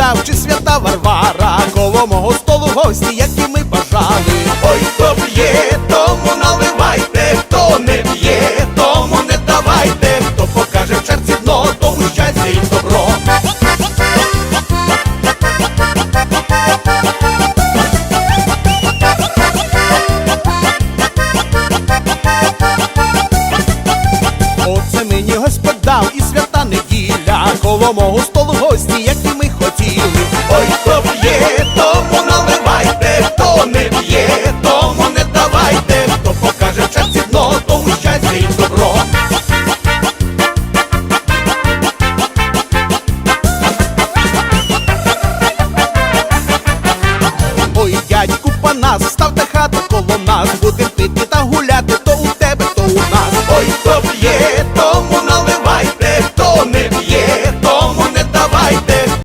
дав, чи свята Варвара, коло мого столу гості, які ми бажали. Ой, хто п'є, тому наливайте, хто не п'є, тому не давайте, хто покаже в черці дно, тому щастя і добро. Оце мені Господь і свята неділя, коло мого захотіли, ой, хто б'є, тому наливайте, хто не б'є, тому не давайте, хто покаже в часі дно, тому щастя і добро. Ой, дядьку, панас, ставте хату коло нас, будем пити